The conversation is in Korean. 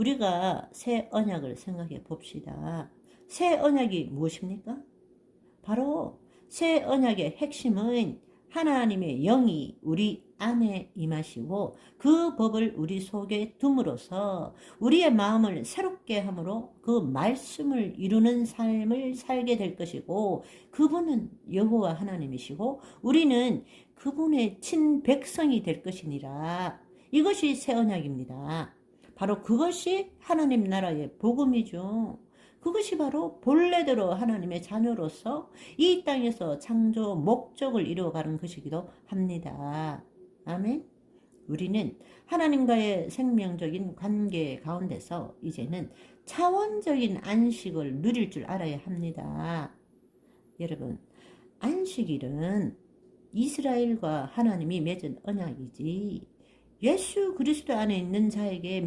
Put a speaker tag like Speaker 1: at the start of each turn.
Speaker 1: 우리가 새 언약을 생각해 봅시다. 새 언약이 무엇입니까? 바로 새 언약의 핵심은 하나님의 영이 우리 안에 임하시고 그 법을 우리 속에 둠으로써 우리의 마음을 새롭게 함으로 그 말씀을 이루는 삶을 살게 될 것이고 그분은 여호와 하나님이시고 우리는 그분의 친백성이 될 것이니라. 이것이 새 언약입니다. 바로 그것이 하나님 나라의 복음이죠. 그것이 바로 본래대로 하나님의 자녀로서 이 땅에서 창조 목적을 이루어가는 것이기도 합니다. 아멘. 우리는 하나님과의 생명적인 관계 가운데서 이제는 차원적인 안식을 누릴 줄 알아야 합니다. 여러분, 안식일은 이스라엘과 하나님이 맺은 언약이지 예수 그리스도 안에 있는 자에게